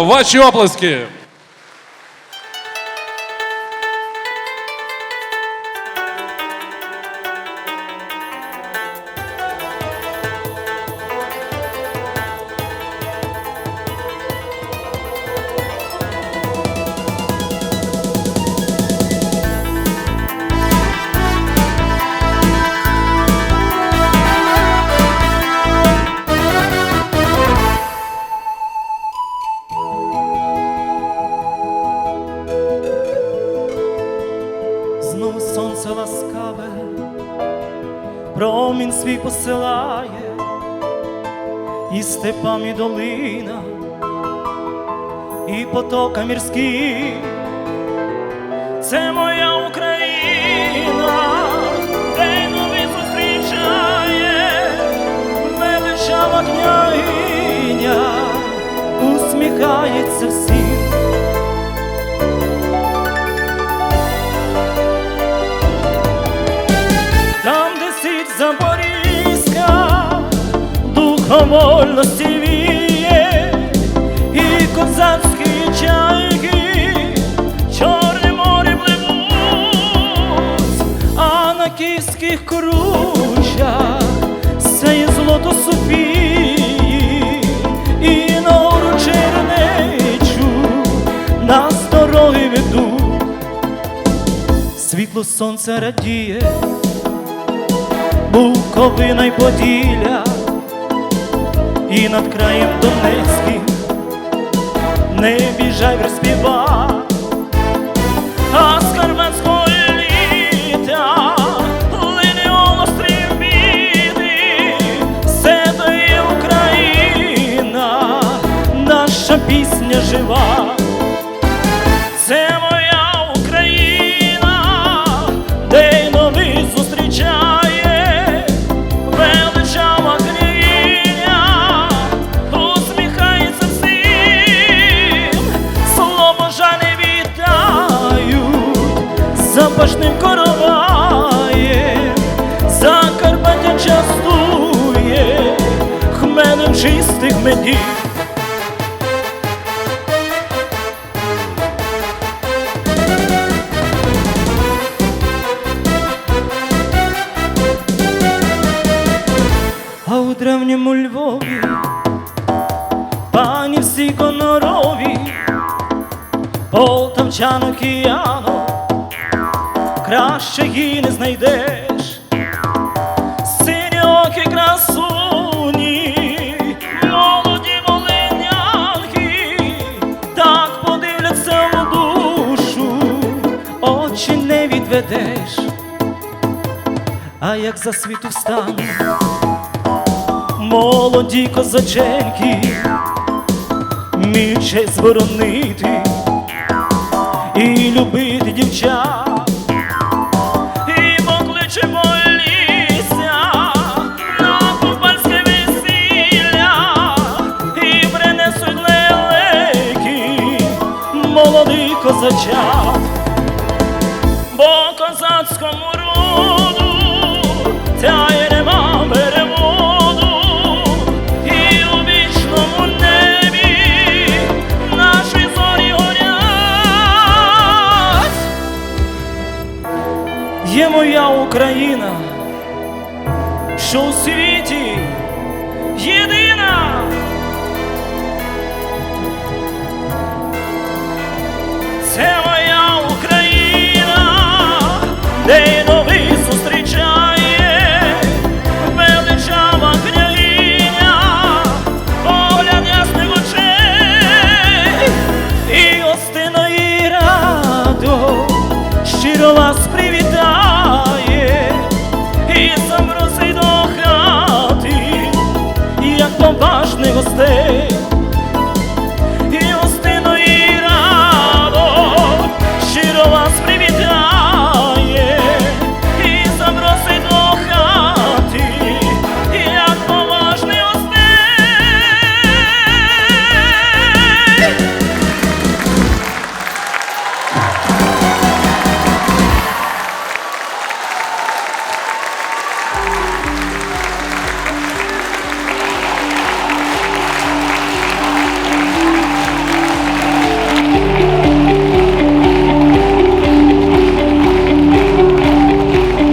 Ваші оплески. Промінь свій посилає, і степами долина, і потока мірський. Це моя Україна, де новий зустрічає, величава княгиня, усміхається всім. Запорізька, духом вольності віє, і козацькі чайки, чорне море пливуть, а на київських кручах сяє злото Софії, і на гору чернечу. Світло сонця радіє, Буковина й Поділля, і над краєм Донецьким не біжай розпіва, а з карпатського літа лине острів біди, все то є Україна, наша пісня жива. Медів. А у древньому Львові пані всі конорові, полтавчану кияну, краще її не знайдеш. Відведеш. А як за світу встане молоді козаченьки, мій честь і любити дівчат, і покличемо ліся на купальське весілля, і принесуть лелеки молодих козачат, козацькому роду ця нема переводу, і у вічному небі наші зорі горять. Є моя Україна, що у світі єдина. eu